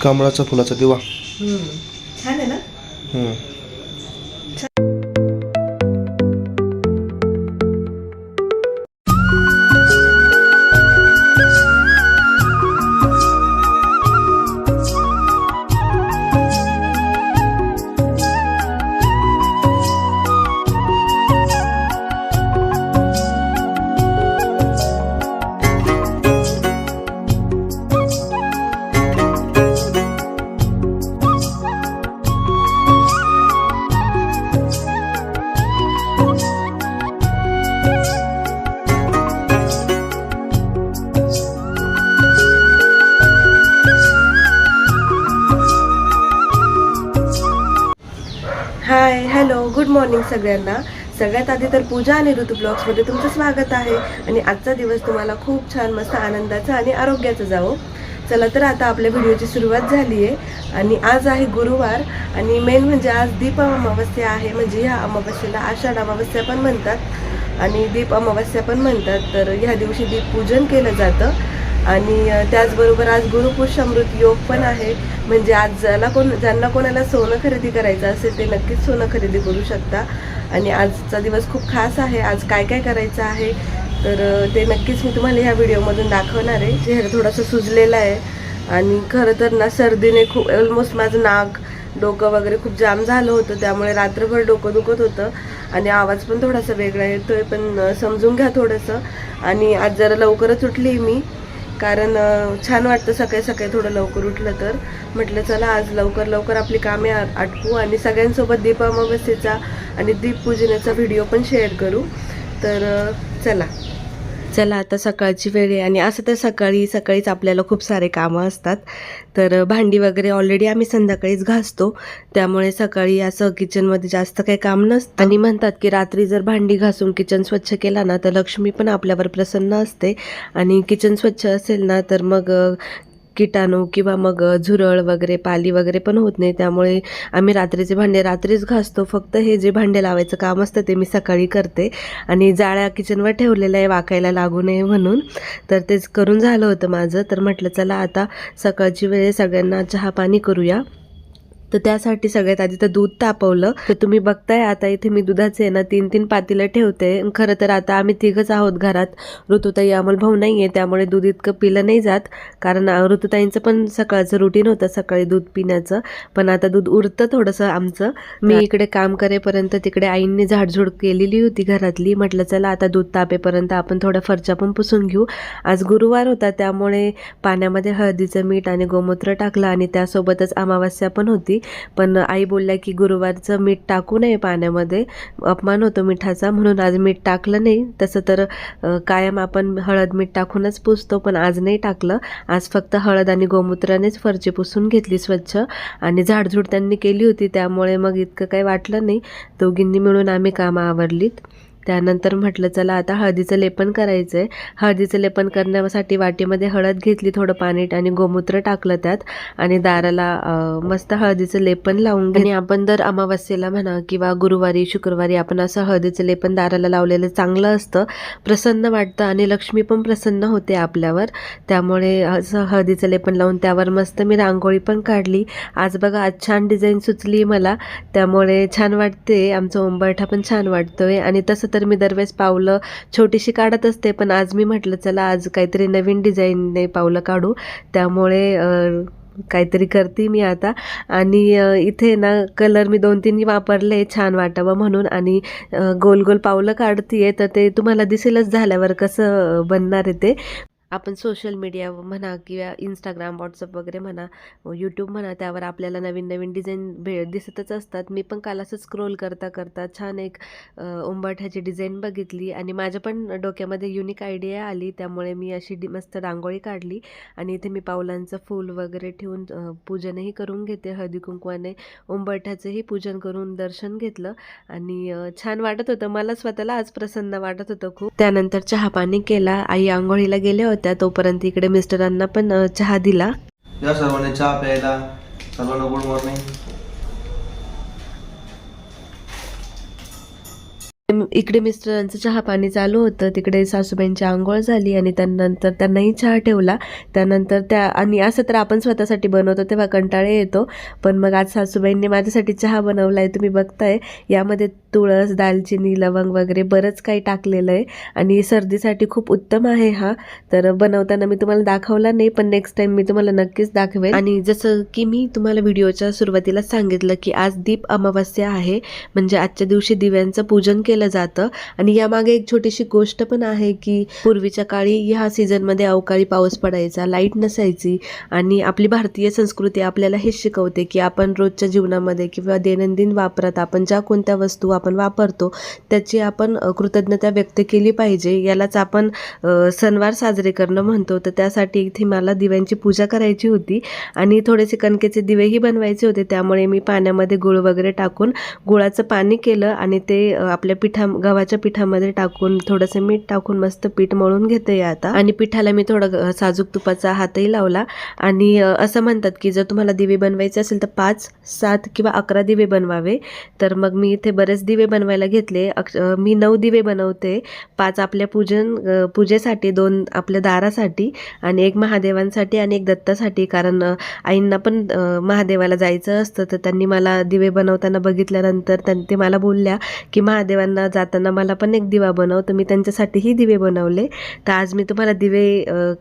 कमळाचा फुलाचा दिवा. छान आहे ना? हम्म. सगळ्यांना. सगळ्यात आधी तर पूजा आणि ऋतू ब्लॉग्समध्ये तुमचं स्वागत आहे. आणि आजचा दिवस तुम्हाला खूप छान मस्त आनंदाचा आणि आरोग्याचा जावो. चला तर आता आपल्या व्हिडिओची सुरुवात झाली आहे. आणि आज आहे गुरुवार. आणि मेन म्हणजे आज दीप अमावस्या आहे. म्हणजे ह्या अमावस्येला आषाढ अमावस्या पण म्हणतात. आणि दीप अमावस्या पण म्हणतात. तर ह्या दिवशी दीप पूजन केलं जातं. आणि त्याचबरोबर आज गुरुपुष्यामृत योग पण आहे. म्हणजे आज ज्याला कोण ज्यांना कोणाला सोनं खरेदी करायचं असेल ते नक्कीच सोनं खरेदी करू शकता. आणि आजचा दिवस खूप खास आहे. आज काय काय करायचं आहे? तर ते नक्कीच मी तुम्हाला ह्या व्हिडिओमधून दाखवणार आहे. चेहरा थोडासा सुजलेला आहे. आणि खरं तर ना सर्दीने खूप ऑलमोस्ट माझं नाक डोकं वगैरे खूप जाम झालं होतं. त्यामुळे रात्रभर डोकं दुखत होतं. आणि आवाज पण थोडासा वेगळा येतोय पण समजून घ्या थोडंसं. आणि आज जरा लवकरच उठली मी. कारण छान वाटतं सकाळी सकाळी थोडं लवकर उठलं तर. म्हटलं चला आज लवकर लवकर आपली कामे आटपू आणि सगळ्यांसोबत दीप आणि आणि दीपपूजनाचा व्हिडिओ पण शेअर करू. तर चला. चला आता सकाळची वेळ आहे. आणि असं तर सकाळी सकाळीच आपल्याला खूप सारे कामं असतात. तर भांडी वगैरे ऑलरेडी आम्ही संध्याकाळीच घासतो. त्यामुळे सकाळी असं किचनमध्ये जास्त काही काम नसतं. आणि म्हणतात की रात्री जर भांडी घासून किचन स्वच्छ केला ना तर लक्ष्मी पण आपल्यावर प्रसन्न असते. आणि किचन स्वच्छ असेल ना तर मग किटाणू किंवा मग झुरळ वगैरे पाली वगैरे पण होत नाही. त्यामुळे आम्ही रात्रीचे भांडे रात्रीच घासतो. फक्त हे जे भांडे लावायचं काम असतं ते मी सकाळी करते. आणि जाळ्या किचनवर ठेवलेलं आहे वाकायला लागू नये म्हणून. तर तेच करून झालं होतं माझं. तर म्हटलं चला आता सकाळची वेळ सगळ्यांना चहा पाणी करूया. तर त्यासाठी सगळ्यात आधी तर दूध तापवलं. तर तुम्ही बघताय आता इथे मी दुधाचे आहे ना तीन तीन पातीलं ठेवते. खरं तर आता आम्ही तिघच आहोत घरात. ऋतुताई अमोल भाऊ नाही आहे त्यामुळे दूध इतकं पिलं नाही जात. कारण ऋतुताईंचं पण सकाळचं रुटीन होतं सकाळी दूध पिण्याचं. पण आता दूध उरतं थोडंसं आमचं. मी इकडे काम करेपर्यंत तिकडे आईंनी झाडझूड केलेली होती घरातली. म्हटलं चला आता दूध तापेपर्यंत आपण थोड्या फरच्या पण पुसून घेऊ. आज गुरुवार होता त्यामुळे पाण्यामध्ये हळदीचं मीठ आणि गोमूत्र टाकलं आणि त्यासोबतच अमावस्या पण होती. पण आई बोलल्या की गुरुवारचं मीठ टाकू नये पाण्यामध्ये. अपमान होतो मिठाचा म्हणून आज मीठ टाकलं नाही. तसं तर कायम आपण हळद मीठ टाकूनच पुसतो पण आज नाही टाकलं. आज फक्त हळद आणि गोमूत्रानेच फरची पुसून घेतली स्वच्छ आणि झाडझूड त्यांनी केली होती. त्यामुळे मग इतकं काही वाटलं नाही. दोघींनी मिळून आम्ही कामं आवरलीत. त्यानंतर म्हटलं चला आता हळदीचं लेपन करायचं आहे हळदीचं लेपन करण्यासाठी वाटीमध्ये हळद घेतली थोडं पाणी आणि गोमूत्र टाकलं त्यात आणि दाराला मस्त हळदीचं लेपन लावून घेणे आणि आपण दर अमावस्येला म्हणा किंवा गुरुवारी शुक्रवारी आपण असं हळदीचं लेपन दाराला लावलेलं चांगलं असतं. प्रसन्न वाटतं आणि लक्ष्मी पण प्रसन्न होते आपल्यावर. त्यामुळे असं हळदीचं लेपन लावून त्यावर मस्त मी रांगोळी पण काढली. आज बघा आज छान डिझाईन सुचली मला. त्यामुळे छान वाटते. आमचा उंबरठा पण छान वाटतोय आणि तसं तर मी दरवेळेस पावलं छोटीशी काढत असते पण आज मी म्हटलं चला आज काहीतरी नवीन डिझाईनने पावलं काढू. त्यामुळे काहीतरी करते मी आता. आणि इथे ना कलर मी दोन तीन वापरले छान वाटावं म्हणून. आणि गोल गोल पावलं काढतीये तर ते तुम्हाला दिसेलच झाल्यावर कसं बनणार आहे ते. आपण सोशल मीडिया म्हणा किंवा इंस्टाग्राम व्हॉट्सअप वगैरे म्हणा यूट्यूब म्हणा त्यावर आपल्याला नवीन नवीन डिझाईन भे दिसतच असतात. मी पण काल असं स्क्रोल करता करता छान एक अ, उंबरठ्याची डिझाईन बघितली आणि माझ्या पण डोक्यामध्ये युनिक आयडिया आली. त्यामुळे मी अशी डि मस्त रांगोळी काढली आणि इथे मी पावलांचं फूल वगैरे ठेवून पूजनही करून घेते. हळदी कुंकवाने उंबरठ्याचंही पूजन करून दर्शन घेतलं आणि छान वाटत होतं. मला स्वतःला आज प्रसन्न वाटत होतं खूप. त्यानंतर चहा पाणी केला. आई आंघोळीला गेल्या होत्या तोपर्यंत इकडे मिस्टरांना पण चहा दिला. या सर्वांनी चहा प्यायला. सर्वांना गुड मॉर्निंग इकडे मिस्टरांचं चहा पाणी चालू होतं. तिकडे सासूबाईंची आंघोळ झाली आणि त्यानंतर त्यांनाही चहा ठेवला. त्यानंतर त्या आणि असं तर आपण स्वतःसाठी बनवतो तेव्हा कंटाळे येतो. पण मग आज सासूबाईंनी माझ्यासाठी चहा बनवला आहे तुम्ही बघताय. यामध्ये तुळस दालचिनी लवंग वगैरे बरंच काही टाकलेलं आहे. आणि सर्दीसाठी खूप उत्तम आहे हा. तर बनवताना मी तुम्हाला दाखवला नाही पण नेक्स्ट टाईम मी तुम्हाला नक्कीच दाखवेल आणि जसं की मी तुम्हाला व्हिडिओच्या सुरुवातीला सांगितलं की आज दीप अमावस्या आहे. म्हणजे आजच्या दिवशी दिव्यांचं पूजन केलं जातं. आणि यामागे एक छोटीशी गोष्ट पण आहे की पूर्वीच्या काळी ह्या सीझनमध्ये अवकाळी पाऊस पडायचा लाइट नसायची. आणि आपली भारतीय संस्कृती आपल्याला हे शिकवते की आपण रोजच्या जीवनामध्ये किंवा दैनंदिन वापरात आपण ज्या कोणत्या वस्तू आपण वापरतो त्याची आपण कृतज्ञता व्यक्त केली पाहिजे. यालाच आपण सणवार साजरे करणं म्हणतो. तर त्यासाठी इथे मला दिव्यांची पूजा करायची होती. आणि थोडेसे कणकेचे दिवेही बनवायचे होते. त्यामुळे मी पाण्यामध्ये गुळ वगैरे टाकून गुळाचं पाणी केलं आणि ते आपल्या पिठा गव्हाच्या पिठामध्ये टाकून थोडंसं मीठ टाकून मस्त पीठ मळून घेते आता. आणि पिठाला मी थोडं साजूक तुपाचा हातही लावला. आणि असं म्हणतात की जर तुम्हाला दिवे बनवायचे असेल तर पाच सात किंवा अकरा दिवे बनवावे. तर मग मी इथे बरेच दिवे बनवायला घेतले. अक्ष मी नऊ दिवे बनवते. पाच आपल्या पूजन पूजेसाठी दोन आपल्या दारासाठी आणि एक महादेवांसाठी आणि एक दत्तासाठी. कारण आईंना पण महादेवाला जायचं असतं. तर त्यांनी मला दिवे बनवताना बघितल्यानंतर त्यां ते मला बोलल्या की महादेवांना जाताना मला पण एक दिवा बनव तर मी त्यांच्यासाठीही दिवे बनवले. तर आज मी तुम्हाला दिवे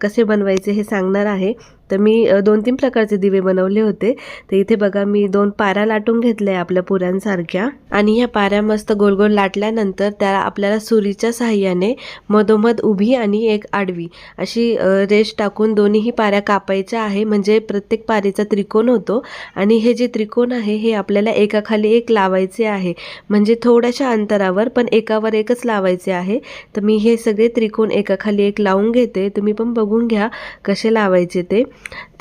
कसे बनवायचे हे सांगणार आहे. तर मी दोन तीन प्रकारचे दिवे बनवले होते. तर इथे बघा मी दोन पाऱ्या लाटून घेतल्या आपल्या पुऱ्यांसारख्या आणि ह्या पाऱ्या मस्त गोल गोल लाटल्यानंतर त्या आपल्याला सुरीच्या साह्याने मधोमध उभी आणि एक आडवी अशी रेष टाकून दोन्हीही पाऱ्या कापायच्या आहे. म्हणजे प्रत्येक पारीचा त्रिकोण होतो. आणि हे जे त्रिकोण आहे हे आपल्याला एकाखाली एक लावायचे आहे. म्हणजे थोड्याशा अंतरावर पण एकावर एकच लावायचे आहे. तर मी हे सगळे त्रिकोण एकाखाली एक लावून घेते. तुम्ही पण बघून घ्या कसे लावायचे ते.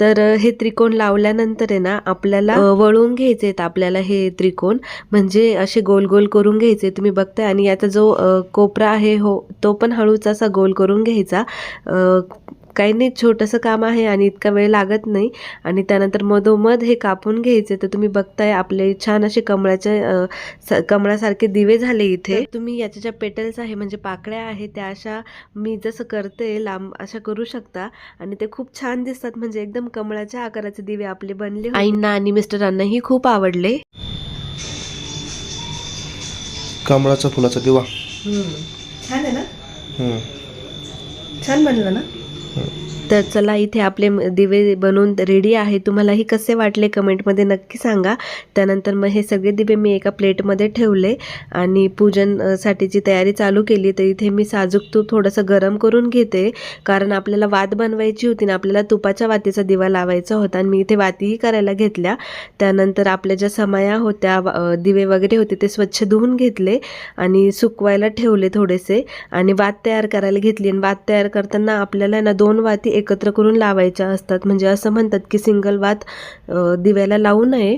तर हे त्रिकोण लावल्यानंतर आहे ना आपल्याला वळून घ्यायचे आहेत आपल्याला हे त्रिकोण. म्हणजे असे गोल गोल करून घ्यायचे तुम्ही बघताय. आणि याचा जो कोपरा आहे हो तो पण हळूच असा गोल करून घ्यायचा. काही नाही छोटंसं काम आहे आणि इतका वेळ लागत नाही. आणि त्यानंतर मधोमध हे कापून घ्यायचे. तर तुम्ही बघताय आपले छान असे कमळाचे कमळासारखे दिवे झाले इथे. तुम्ही याच्या ज्या पेटल्स आहे म्हणजे पाकळ्या आहे त्या अशा मी जसं करते लांब अशा करू शकता. आणि ते खूप छान दिसतात. म्हणजे एकदम कमळाच्या आकाराचे दिवे आपले बनले. आईंना आणि मिस्टरांनाही खूप आवडले. कमळाचा फुलाचा दिवा. छान आहे ना? हम्म. छान बनलं ना? Alright. तर चला इथे आपले दिवे बनवून रेडी आहे. तुम्हालाही कसे वाटले कमेंटमध्ये नक्की सांगा. त्यानंतर मग हे सगळे दिवे मी एका प्लेटमध्ये ठेवले. आणि पूजनसाठीची तयारी चालू केली. तर इथे मी साजूक तूप थोडंसं गरम करून घेते. कारण आपल्याला वात बनवायची होती ना आपल्याला तुपाच्या वातीचा दिवा लावायचा होता आणि मी इथे वातीही करायला घेतल्या. त्यानंतर आपल्या ज्या समया होत्या दिवे वगैरे होते ते स्वच्छ धुवून घेतले आणि सुकवायला ठेवले थोडेसे. आणि वात तयार करायला घेतली. आणि वात तयार करताना आपल्याला ना दोन वाती एकत्र करून लावायच्या असतात. म्हणजे असं म्हणतात की सिंगल वात दिव्याला लावू नये.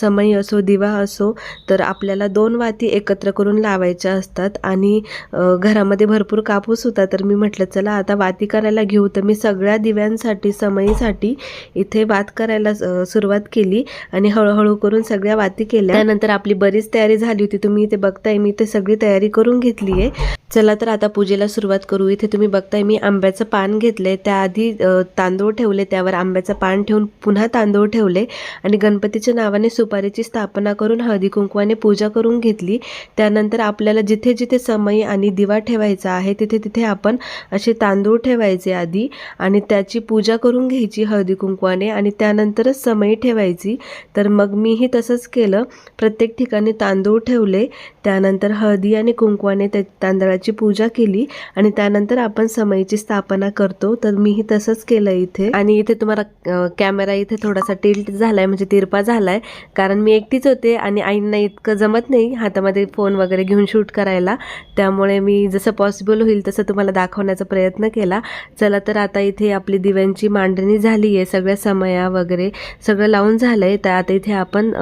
समई असो दिवा असो तर आपल्याला दोन वाती एकत्र करून लावायच्या असतात. आणि घरामध्ये भरपूर कापूस होता तर मी म्हटलं चला आता वाती करायला घेऊ. तर मी सगळ्या दिव्यांसाठी समईसाठी इथे वात करायला सुरुवात केली आणि हळूहळू करून सगळ्या वाती केल्या. त्यानंतर आपली बरीच तयारी झाली होती. तुम्ही इथे बघताय मी इथे सगळी तयारी करून घेतली आहे चला तर आता पूजेला सुरुवात करू. इथे तुम्ही बघताय मी आंब्याचं पान घेतलंय. त्याआधी आधी तांदूळ ठेवले त्यावर आंब्याचं पान ठेवून पुन्हा तांदूळ ठेवले आणि गणपतीच्या नावाने सुपारीची स्थापना करून हळदी कुंकवाने पूजा करून घेतली. त्यानंतर आपल्याला जिथे जिथे समई आणि दिवा ठेवायचा आहे तिथे तिथे आपण असे तांदूळ ठेवायचे आधी आणि त्याची पूजा करून घ्यायची हळदी कुंकवाने आणि त्यानंतरच समई ठेवायची. तर मग मीही तसंच केलं. प्रत्येक ठिकाणी तांदूळ ठेवले त्यानंतर हळदी आणि कुंकवाने त्या तांदळाची पूजा केली आणि त्यानंतर आपण समईची स्थापना करतो. तर मीही तसंच केलं इथे. आणि इथे तुम्हाला कॅमेरा इथे थोडासा टिल्ट झालाय म्हणजे तिरपा झालाय. कारण मी एकटीच होते आणि आईंना इतकं जमत नाही हातामध्ये फोन वगैरे घेऊन शूट करायला. त्यामुळे मी जसं पॉसिबल होईल तसं तुम्हाला दाखवण्याचा प्रयत्न केला. चला तर आता इथे आपली दिव्यांची मांडणी झाली आहे सगळ्या समया वगैरे सगळं लावून झालंय. तर आता इथे आपण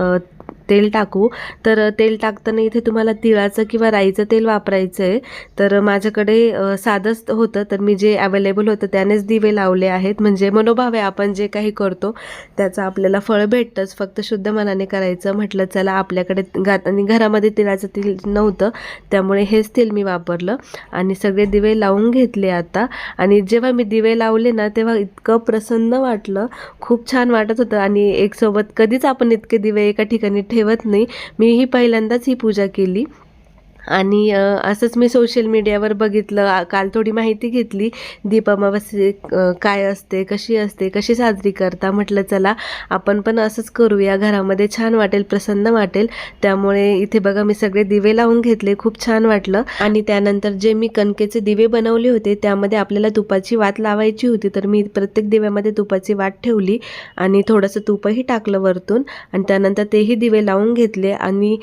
तेल टाकू. तर तेल टाकताना इथे तुम्हाला तिळाचं किंवा राईचं तेल वापरायचं आहे तर माझ्याकडे साधंच होतं. तर मी जे अवेलेबल होतं त्यानेच दिवे लावले आहेत. म्हणजे मनोभाव आहे आपण जे काही करतो त्याचं आपल्याला फळ भेटतंच. फक्त शुद्ध मनाने करायचं. म्हटलं चला आपल्याकडे घात आणि घरामध्ये तिळाचं तेल नव्हतं. त्यामुळे हेच तेल मी वापरलं. आणि सगळे दिवे लावून घेतले आता. आणि जेव्हा मी दिवे लावले ना तेव्हा इतकं प्रसन्न वाटलं. खूप छान वाटत होतं. आणि एक सोबत कधीच आपण इतके दिवे एका ठिकाणी ठेवत नाही. मी ही पहिल्यांदाच ही पूजा केली. आणि असंच मी सोशल मीडियावर बघितलं. काल थोडी माहिती घेतली. दीप काय असते कशी असते कशी साजरी करता? म्हटलं चला आपण पण असंच करूया. घरामध्ये छान वाटेल प्रसन्न वाटेल. त्यामुळे इथे बघा मी सगळे दिवे लावून घेतले. खूप छान वाटलं. आणि त्यानंतर जे मी कणकेचे दिवे बनवले होते त्यामध्ये आपल्याला तुपाची वात लावायची होती. तर मी प्रत्येक दिव्यामध्ये तुपाची वाट ठेवली आणि थोडंसं तुपही टाकलं वरतून. आणि त्यानंतर तेही दिवे लावून घेतले. आणि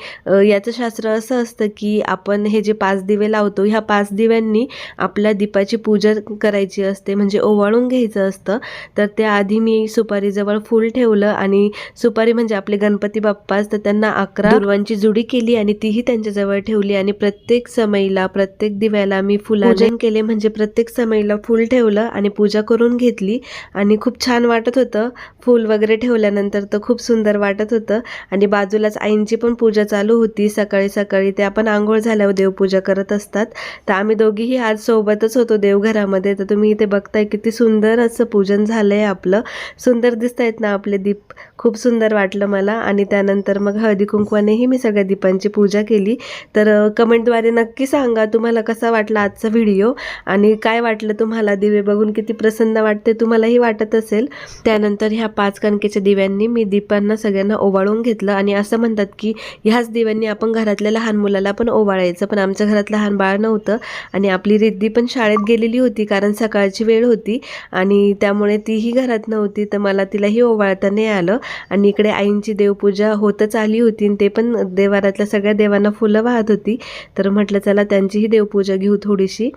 याचं शास्त्र असं असतं की आपण हे जे पाच दिवे लावतो ह्या पाच दिव्यांनी आपल्या दीपाची पूजा करायची असते म्हणजे ओवाळून घ्यायचं असतं. तर त्याआधी मी सुपारीजवळ फूल ठेवलं आणि सुपारी म्हणजे आपले गणपती बाप्पाच तर त्यांना अकरा दुर्वांची जुडी केली आणि तीही त्यांच्याजवळ ठेवली आणि प्रत्येक समईला प्रत्येक दिव्याला मी फुलाजन केले म्हणजे प्रत्येक समईला फूल ठेवलं आणि पूजा करून घेतली. आणि खूप छान वाटत होतं. फूल वगैरे ठेवल्यानंतर तर खूप सुंदर वाटत होतं. आणि बाजूलाच आईंची पण पूजा चालू होती. सकाळी सकाळी त्या पण आंघोळ झाल्यावर देवपूजा करत असतात. तर आम्ही दोघीही आज सोबतच होतो देवघरामध्ये. तर तुम्ही इथे बघताय किती सुंदर असं पूजन झालंय आपलं. सुंदर दिसत आहेत ना आपले दीप. खूप सुंदर वाटलं मला आणि त्यानंतर मग हळदी कुंकवानेही मी सगळ्या दीपांची पूजा केली. तर कमेंटद्वारे नक्की सांगा तुम्हाला कसा वाटला आजचा व्हिडिओ आणि काय वाटलं तुम्हाला? दिवे बघून किती प्रसन्न वाटते तुम्हालाही वाटत असेल. त्यानंतर ह्या पाच कणकेच्या दिव्यांनी मी दीपांना सगळ्यांना ओवाळून घेतलं आणि असं म्हणतात की ह्याच दिव्यांनी आपण घरातल्या लहान मुलाला पण ओवाळायचं. पण आमच्या घरात लहान बाळ नव्हतं आणि आपली रिद्धी पण शाळेत गेलेली होती कारण सकाळची वेळ होती आणि त्यामुळे तीही घरात नव्हती. तर मला तिलाही ओवाळता नाही आलं. आणि इकडे आईंची देवपूजा होतच आली होती आणि ते पण देवारातल्या सगळ्या देवांना फुलं वाहत होती. तर म्हटलं चला त्यांचीही देवपूजा घेऊ थोडीशी.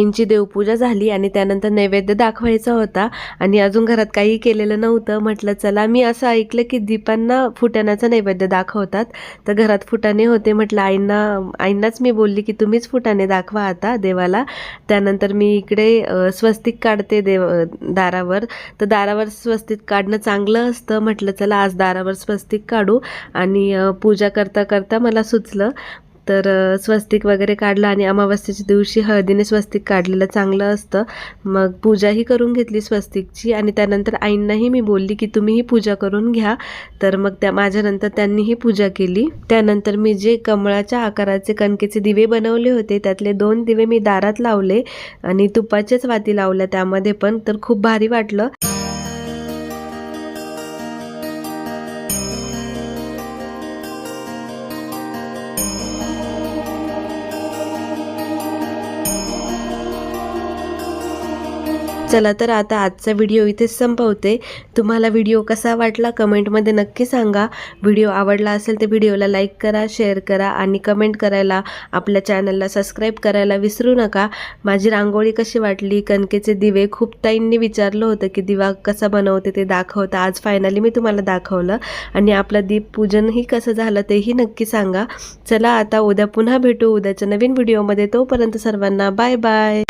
आईंची देवपूजा झाली आणि त्यानंतर नैवेद्य दाखवायचा होता आणि अजून घरात काही केलेलं नव्हतं. म्हटलं चला मी असं ऐकलं की दीपांना फुटाण्याचा नैवेद्य दाखवतात. तर घरात फुटाणे होते. म्हटलं आईंना आईंनाच मी बोलली की तुम्हीच फुटाणे दाखवा आता देवाला. त्यानंतर मी इकडे स्वस्तिक काढते देव दारावर. तर दारावर स्वस्तिक काढणं चांगलं असतं. म्हटलं चला आज दारावर स्वस्तिक काढू. आणि पूजा करता करता मला सुचलं तर स्वस्तिक वगैरे काढलं आणि अमावस्येच्या दिवशी हळदीने स्वस्तिक काढलेलं चांगलं असतं. मग पूजाही करून घेतली स्वस्तिकची आणि त्यानंतर आईंनाही मी बोलली की तुम्हीही पूजा करून घ्या. तर मग त्या माझ्यानंतर त्यांनीही पूजा केली. त्यानंतर मी जे कमळाच्या आकाराचे कणकेचे दिवे बनवले होते त्यातले दोन दिवे मी दारात लावले आणि तुपाच्याच वाती लावल्या त्यामध्ये पण तर खूप भारी वाटलं. चला तर आता आजचा व्हिडिओ इथेच संपवते. तुम्हाला व्हिडिओ कसा वाटला कमेंटमध्ये नक्की सांगा. व्हिडिओ आवडला असेल तर व्हिडिओला लाईक करा शेअर करा आणि कमेंट करायला आपल्या चॅनलला सबस्क्राईब करायला विसरू नका. माझी रांगोळी कशी वाटली? कणकेचे दिवे खूप ताईंनी विचारलं होतं की दिवा कसा बनवते ते दाखवतं. आज फायनली मी तुम्हाला दाखवलं. आणि आपलं दीप पूजनही कसं झालं तेही नक्की सांगा. चला आता उद्या पुन्हा भेटू. उद्याच्या नवीन व्हिडिओमध्ये तोपर्यंत सर्वांना बाय बाय